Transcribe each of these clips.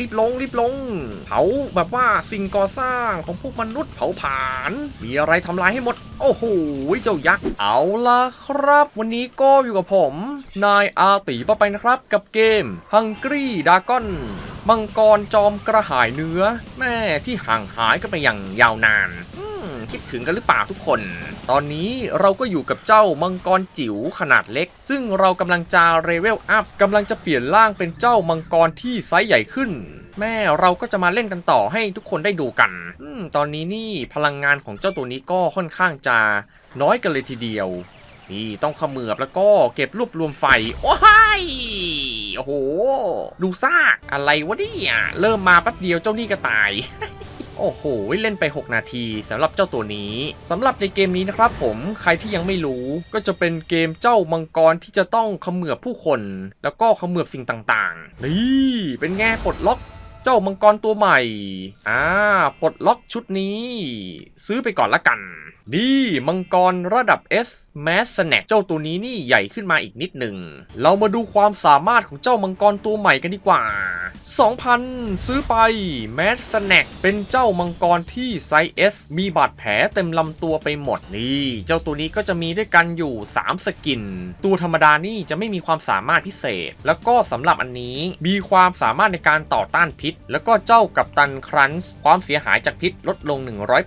รีบลงรีบลง เผาแบบว่าสิ่งก่อสร้างของพวกมนุษย์เผาผลาญมีอะไรทำลายให้หมด โอ้โหเจ้ายักษ์เอาละครับ วันนี้ก็อยู่กับผม นายอาตีป้าไปนะครับกับเกม Hungry Dragon มังกรจอมกระหายเนื้อ แม่ที่ห่างหายกันไปอย่างยาวนานอื คิดถึงกันหรือเปล่าทุกคน ตอนนี้เราก็อยู่กับเจ้ามังกรจิ๋วขนาดเล็ก ซึ่งเรากำลังจะเลเวลอัพกำลังจะเปลี่ยนร่างเป็นเจ้ามังกรที่ไซส์ใหญ่ขึ้น แม่เราก็จะมาเล่นกันต่อให้ทุกคนได้ดูกันอมตอนนี้นี่พลังงานของเจ้าตัวนี้ก็ค่อนข้างจะน้อยกันเลยทีเดียว นี่ต้องขมือบแล้วก็เก็บรวบรวมไฟ โอ้ยโอ้โห ดูซากอะไรวะเนี่ยเริ่มมาแป๊บเดียวเจ้านี่ก็ตาย โอ้โห เล่นไป 6 นาทีสำหรับเจ้าตัวนี้สำหรับในเกมนี้นะครับผมใครที่ยังไม่รู้ก็จะเป็นเกมเจ้ามังกรที่จะต้องเขมือบผู้คน แล้วก็เขมือบสิ่งต่างๆ นี่ เป็นแง่ปลดล็อก เจ้ามังกรตัวใหม่ อ่า ปลดล็อกชุดนี้ ซื้อไปก่อนละกัน นี่มังกรระดับ S Mass Snack เจ้าตัวนี้นี่ใหญ่ขึ้นมาอีกนิดหนึ่ง เรามาดูความสามารถของเจ้ามังกรตัวใหม่กันดีกว่า 2,000 ซื้อไป Mass Snack เป็นเจ้ามังกรที่ไซส์ S มีบาดแผลเต็มลำตัวไปหมดนี่ เจ้าตัวนี้ก็จะมีด้วยกันอยู่ 3 สกิน ตัวธรรมดานี่จะไม่มีความสามารถพิเศษ แล้วก็สำหรับอันนี้มีความสามารถในการต่อต้านพิษแล้วก็เจ้ากัปตันครันส์ความเสียหายจากพิษลดลง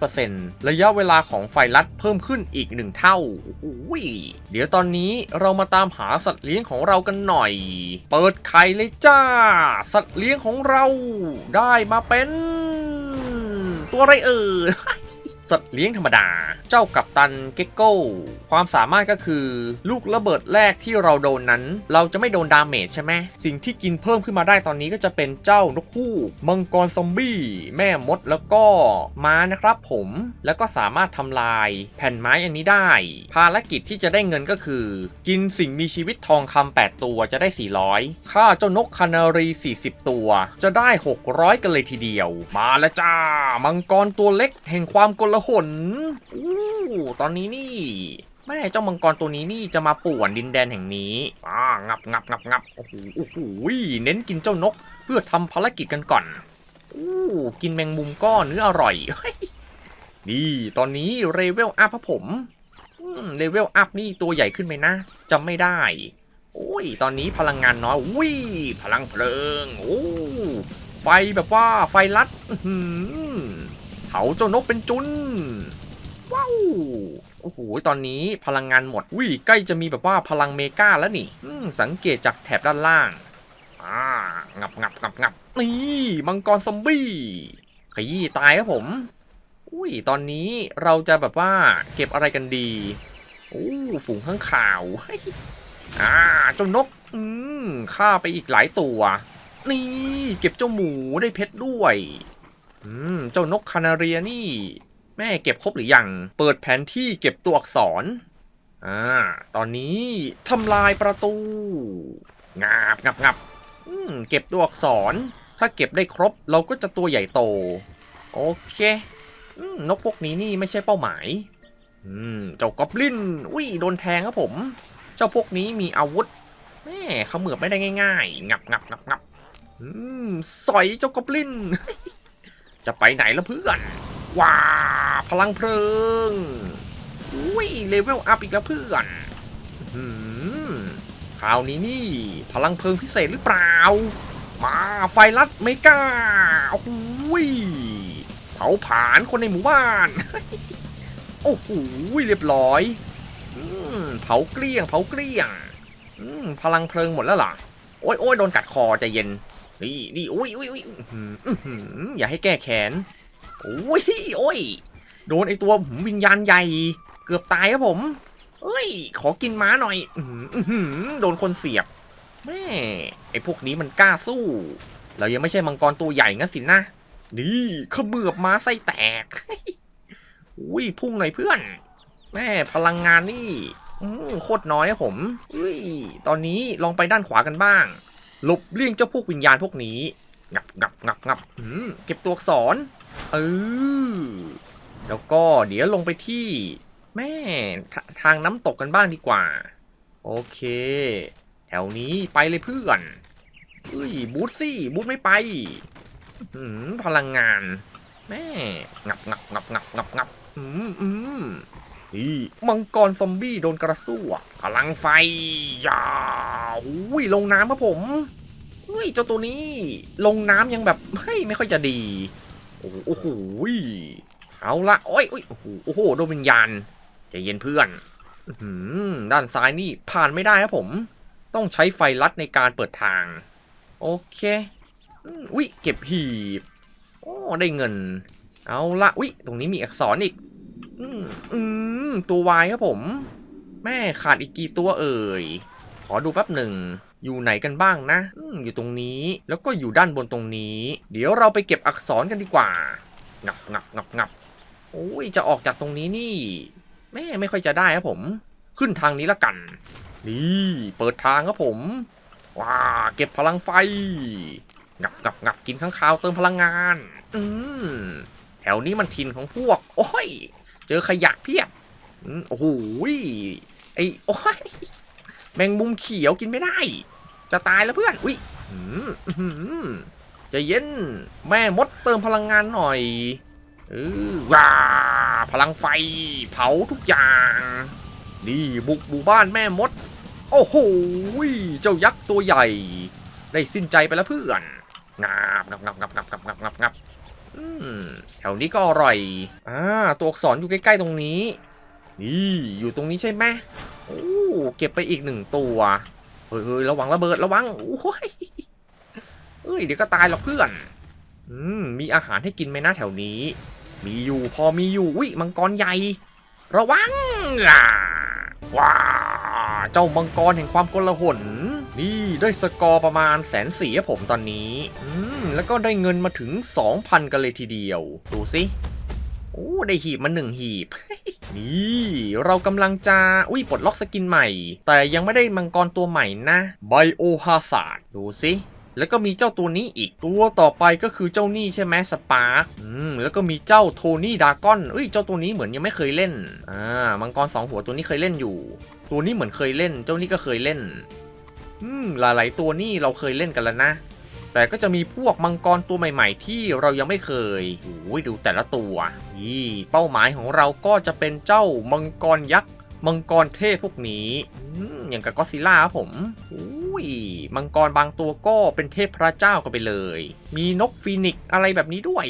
100%ระยะเวลาของไฟลัดเพิ่มขึ้นอีก 1 เท่าอุ้ยเดี๋ยวตอนนี้เรามาตามหาสัตว์เลี้ยงของเรากันหน่อย เปิดไข่เลยจ้า สัตว์เลี้ยงของเรา ได้มาเป็น ตัวอะไรเอ่ย สัตว์เลี้ยงธรรมดา เจ้ากัปตันเก็กโก้ ความสามารถก็คือ ลูกระเบิดแรกที่เราโดนนั้น เราจะไม่โดนดาเมจใช่ไหม สิ่งที่กินเพิ่มขึ้นมาได้ตอนนี้ก็จะเป็นเจ้านกฮูกมังกรซอมบี้ แม่มดแล้วก็ม้านะครับผม แล้วก็สามารถทำลายแผ่นไม้อันนี้ได้ ภารกิจที่จะได้เงินก็คือ กินสิ่งมีชีวิตทองคำ8ตัวจะได้ 400 ค่าเจ้านกคานารี 40 ตัว จะได้ 600 กันเลยทีเดียว มาแล้วจ้า มังกรตัวเล็กแห่งความกลหนอู้ตอนนี้นี่แม่เจ้ามังกรตัวนี้นี่จะมาป่วนดินแดนแห่งนี้อ่างับงับงับงับโอ้โหโอ้โหเน้นกินเจ้านก เพื่อทำภารกิจกันก่อนอู้กินแมงมุมก็เนื้ออร่อยนี่ ตอนนี้เลเวลอัพครับผมเลเวลอัพนี่ตัวใหญ่ขึ้นไหมนะจำไม่ได้ โอ้ย ตอนนี้พลังงานน้อยอุ้ยพลังเพลิง โอ้ ไฟแบบว่าไฟลัด อื เผาเจ้านกเป็นจุนว้าวโอ้โหตอนนี้พลังงานหมดวิ่ใกล้จะมีแบบว่าพลังเมกาแล้วนี่สังเกตจากแถบด้านล่างอ่างับงับงับงับนี่มังกรซอมบี้ขยี้ตายครับผมอุ้ยตอนนี้เราจะแบบว่าเก็บอะไรกันดีโอ้ฝูงข้างข่าวอ่าเจ้านก อืมฆ่าไปอีกหลายตัว นี่ เก็บเจ้าหมูได้เพชรด้วย อืม เจ้านกคานาเรียนี่ แม่เก็บครบหรือยัง เปิดแผนที่เก็บตัวอักษร อ่า ตอนนี้ทำลายประตูงับงับงับอืม เก็บตัวอักษร ถ้าเก็บได้ครบเราก็จะตัวใหญ่โต โอเคอืมนกพวกนี้นี่ไม่ใช่เป้าหมาย อืม เจ้ากอบลิน อุ้ย โดนแทงครับผม เจ้าพวกนี้มีอาวุธ แม่เขาเหมือบไม่ได้ง่าย ๆ งับงับงับงับอืม สอยเจ้ากอบลิน จะไปไหนละเพื่อน ว้า พลังเพลิง อุ้ย เลเวลอัพอีกแล้วเพื่อนอืมคราวนี้นี่ พลังเพลิงพิเศษหรือเปล่า มาไฟลัดเมกาโอ้โหยเผาผาญคนในหมู่บ้าน โอ้โหเรียบร้อยอืมเผาเกลี้ยง เผาเกลี้ยงอืมพลังเพลิงหมดแล้วล่ะ โอ้ยโอ้ยโดนกัดคอใจเย็น นี่นี่อุ้ยอุ้ยอุ้ยอื้อหือย่าให้แก้แค้นโอ้ยโอ้ยโดนไอตัววิญญาณใหญ่ เกือบตายครับผมเอ้ย ขอกินม้าหน่อยอโดนคนเสียบแม่ไอพวกนี้มันกล้าสู้ เรายังไม่ใช่มังกรตัวใหญ่งั้นสินะ นี่เขมือบม้าไส้แตกอุ้ยพุ่งหน่อยเพื่อน แม่พลังงานนี่โคตรน้อยครับผมอุ้ยตอนนี้ลองไปด้านขวากันบ้าง หลบเลี่ยงเจ้าพวกวิญญาณพวกนี้ งับงับงับงับอืมเก็บตัวอักษรเออแล้วก็เดี๋ยวลงไปที่แม่ทางน้ำตกกันบ้างดีกว่า โอเค แถวนี้ไปเลยเพื่อนเอ้ยบูธซี่บูธไม่ไปอืมพลังงานแม่งับงับงับงับงับงับอืมอืม นี่มังกรซอมบี้โดนกระสู้อะพลังไฟยาวอุ้ยลงน้ำครับผมเฮ้ยเจ้าตัวนี้ลงน้ำยังแบบเฮ้ยไม่ค่อยจะดี โอ้โหเอาละโอ้ยโอ้ยโอ้โหโอ้โหโดนวิญญาณใจเย็นเพื่อนอด้านซ้ายนี่ผ่านไม่ได้ครับผม ต้องใช้ไฟลัดในการเปิดทาง โอเคอุ้ยเก็บหีบโอ้ได้เงิน เอาละอุ้ยตรงนี้มีอักษรอีก อืม ตัววายครับผม แม่ขาดอีกกี่ตัวเอ่ย ขอดูแป๊บหนึ่ง อยู่ไหนกันบ้างนะอือยู่ตรงนี้ แล้วก็อยู่ด้านบนตรงนี้ เดี๋ยวเราไปเก็บอักษรกันดีกว่า งับงับงับงับโอ้ย จะออกจากตรงนี้นี่ แม่ไม่ค่อยจะได้ครับผม ขึ้นทางนี้ละกัน นี่ เปิดทางครับผม ว้า เก็บพลังไฟ งับงับงับกินข้างคาวเติมพลังงาน อืมแถวนี้มันทินของพวก โอ้ย เจอขยะเพียบ โอ้โหไอ้โอ้ยแมงมุมเขียวกินไม่ได้ จะตายแล้วเพื่อน อุ้ยจะเย็น แม่มดเติมพลังงานหน่อยเออว้าพลังไฟ เผาทุกอย่าง นี่บุกหมู่บ้านแม่มด โอ้โหเจ้ายักษ์ตัวใหญ่ ได้สิ้นใจไปแล้วเพื่อนงับงับงับงับงับงับงับงับงับแถวนี้ก็อร่อย อ่า ตัวอักษรอยู่ใกล้ ๆ ตรงนี้ นี่อยู่ตรงนี้ใช่ไหมโอ้เก็บไปอีกหนึ่งตัวเฮ้ยระวังระเบิดระวังโอ้ยเอ้ยเดี๋ยวก็ตายหรอกเพื่อน อืมมีอาหารให้กินไหมนะแถวนี้ มีอยู่พอมีอยู่วิมังกรใหญ่ ระวังอะว้าเจ้ามังกรแห่งความกลาหนนี่ได้สกอร์ประมาณแสนสี่ผมตอนนี้ อืมแล้วก็ได้เงินมาถึง 2,000 กันเลยทีเดียว ดูสิโอ้ได้หีบมาหนึ่งหีบ นี่เรากำลังจะ อุ้ยปลดล็อกสกินใหม่ แต่ยังไม่ได้มังกรตัวใหม่นะไบโอฮาซาร์ดดูสิแล้วก็มีเจ้าตัวนี้อีกตัวต่อไปก็คือเจ้านี่ใช่ไหมสปาร์คอืมแล้วก็มีเจ้าโทนี่ดากอนเอ้ยเจ้าตัวนี้เหมือนยังไม่เคยเล่นอ่ามังกรสองหัวตัวนี้เคยเล่นอยู่ ตัวนี้เหมือนเคยเล่น เจ้านี่ก็เคยเล่น อืมหลายๆตัวนี่เราเคยเล่นกันแล้วนะ แต่ก็จะมีพวกมังกรตัวใหม่ ๆ ที่เรายังไม่เคยโอ้ยดูแต่ละตัวนี่เป้าหมายของเราก็จะเป็นเจ้ามังกรยักษ์มังกรเทพพวกนี้อย่างกับก็ซิล่าครับผมอุ้ยมังกรบางตัวก็เป็นเทพพระเจ้ากันไปเลย มีนกฟีนิกซ์อะไรแบบนี้ด้วย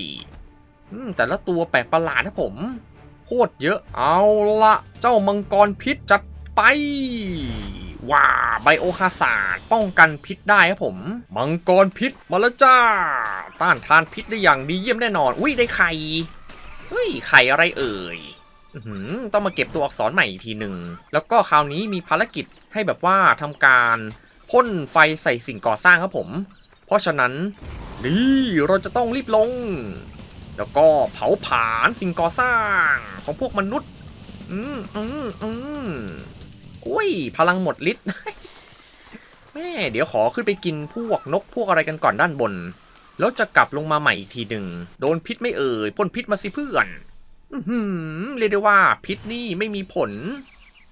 แต่ละตัวแปลกประหลาดนะผมโคตรเยอะเอาละเจ้ามังกรพิษจัดไป ว้า ไบโอฮาซาร์ดป้องกันพิษได้ครับผม มังกรพิษมาแล้วจ้า ต้านทานพิษได้อย่างดีเยี่ยมแน่นอน อุ้ยได้ไข่เฮ้ยไข่อะไรเอ่ยอื้อหือต้องมาเก็บตัวอักษรใหม่อีกทีหนึ่ง แล้วก็คราวนี้มีภารกิจให้แบบว่าทำการพ่นไฟใส่สิ่งก่อสร้างครับผม เพราะฉะนั้นนี่เราจะต้องรีบลง แล้วก็เผาผลาญสิ่งก่อสร้างของพวกมนุษย์ อืมอืมอืมอุ้ย พลังหมดฤทธิ์ แม่เดี๋ยวขอขึ้นไปกินพวกนกพวกอะไรกันก่อนด้านบน แล้วจะกลับลงมาใหม่อีกทีหนึ่งโดนพิษไม่เอ่ยพ่นพิษมาสิเพื่อนอือหือเรียกได้ว่าพิษนี่ไม่มีผล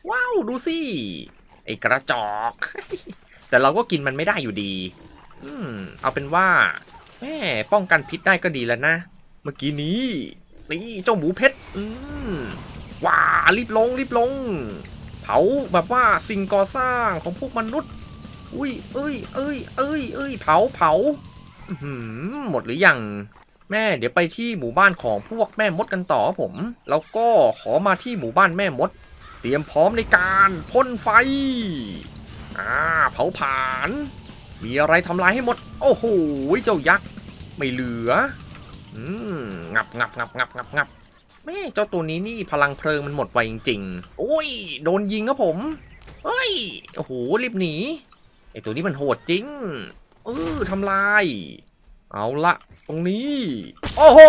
ว้าวดูสิไอ้กระจอก แต่เราก็กินมันไม่ได้อยู่ดี อืมเอาเป็นว่าแม่ป้องกันพิษได้ก็ดีแล้วนะ เมื่อกี้นี้นี่เจ้าหมูเพชรอืมว้ารีบลงรีบลง เผาแบบว่าสิ่งก่อสร้างของพวกมนุษย์ อุ้ยเอ้ยเอ้ยเอ้ยเอ้ยเผาเผาหือหมดหรือยังแม่เดี๋ยวไปที่หมู่บ้านของพวกแม่มดกันต่อครับผม แล้วก็ขอมาที่หมู่บ้านแม่มด เตรียมพร้อมในการพ่นไฟอ่าเผาผลาญมีอะไรทำลายให้หมด โอ้โหเจ้ายักษ์ไม่เหลืออืมงับงับงับงับงับงับแม่เจ้าตัวนี้นี่พลังเพลิงมันหมดไวจริงๆโอ้ย โดนยิงครับผมเฮ้ยโอ้โหรีบหนี ไอตัวนี้มันโหดจริงเออทำลาย เอาละตรงนี้ โอ้โห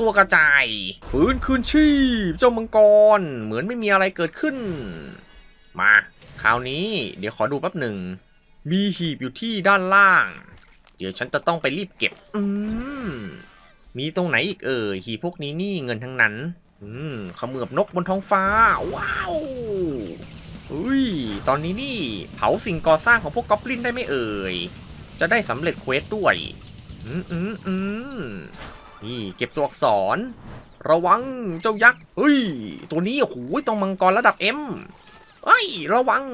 ตัวกระจาย ฟื้นคืนชีพ เจ้ามังกร เหมือนไม่มีอะไรเกิดขึ้น มาคราวนี้ เดี๋ยวขอดูแป๊บหนึ่ง มีหีบอยู่ที่ด้านล่าง เดี๋ยวฉันจะต้องไปรีบเก็บ อืม มีตรงไหนอีกเอ่ยหีบพวกนี้นี่เงินทั้งนั้น อืมขมือบนกบนท้องฟ้า ว้าว อุ้ย ตอนนี้นี่เผาสิ่งก่อสร้างของพวกก๊อบลินได้ไหมเอ่ย จะได้สำเร็จเควสด้วย อืมอืมอืมนี่เก็บตัวอักษร ระวังเจ้ายักษ์เฮ้ย ตัวนี้โอ้โหตรงมังกรระดับเอ็มเฮ้ย ระวัง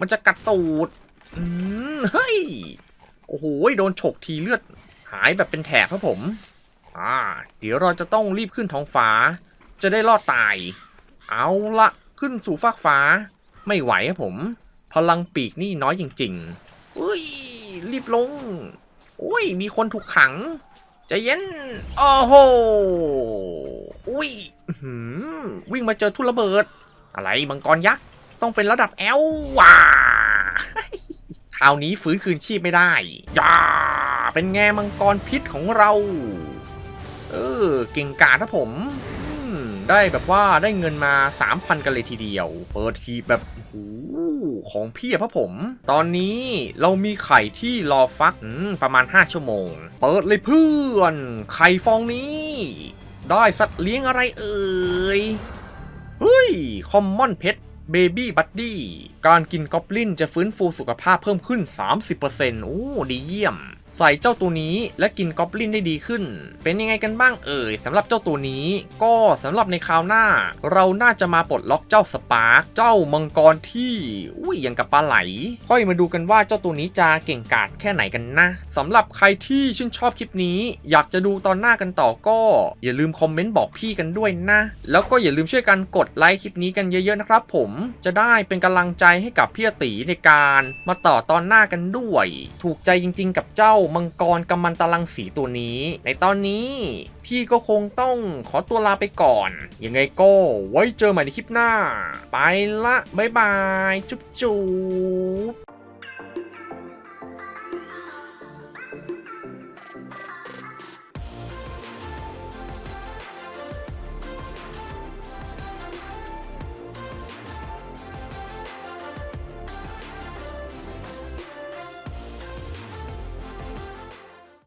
มันจะกัดตูด อืม เฮ้ย โอ้โห โดนฉกทีเลือด หายแบบเป็นแถบครับผม อ่า เดี๋ยวเราจะต้องรีบขึ้นท้องฟ้า จะได้รอดตาย เอาละขึ้นสู่ฟากฟ้า ไม่ไหวครับผม พลังปีกนี่น้อยจริงๆอุ้ย รีบลงอุ้ย มีคนถูกขังใจเย็น โอ้โห อุ้ยวิ่งมาเจอทุ่นระเบิด อะไรมังกรยักษ์ ต้องเป็นระดับแอลว่ะคราวนี้ฟื้นคืนชีพไม่ได้ย่าเป็นแงมังกรพิษของเรา เออ เก่งกาจนะผม ได้แบบว่าได้เงินมา 3,000 กันเลยทีเดียว เปิดทีแบบโอ้ของพียบครับผม ตอนนี้เรามีไข่ที่รอฟักประมาณ 5 ชั่วโมง เปิดเลยเพื่อน ไข่ฟองนี้ ได้สัตว์เลี้ยงอะไรเอ่ยเฮ้ย คอมมอนเพชรเบบี้บัดดี้การกินกอบลินจะฟื้นฟูสุขภาพเพิ่มขึ้น 30%โอ้ ดีเยี่ยม ใส่เจ้าตัวนี้และกินกอบลินได้ดีขึ้น เป็นยังไงกันบ้างเอ่ยสำหรับเจ้าตัวนี้ ก็สำหรับในคราวหน้า เราน่าจะมาปลดล็อกเจ้าสปาร์กเจ้ามังกรที่อุ้ยอย่างกับปลาไหล ค่อยมาดูกันว่าเจ้าตัวนี้จะเก่งกาจแค่ไหนกันนะสำหรับใครที่ชื่นชอบคลิปนี้ อยากจะดูตอนหน้ากันต่อก็ อย่าลืมคอมเมนต์บอกพี่กันด้วยนะ แล้วก็อย่าลืมช่วยกันกดไลค์คลิปนี้กันเยอะๆนะครับ ผมจะได้เป็นกำลังใจให้กับพี่ตีในการ มาต่อตอนหน้ากันด้วย ถูกใจจริง ๆ กับเจ้ามังกรกำมันตะลังสีตัวนี้ ในตอนนี้พี่ก็คงต้องขอตัวลาไปก่อน ยังไงก็ไว้เจอใหม่ในคลิปหน้า ไปละ บ๊ายบาย จุ๊บจุ๊บ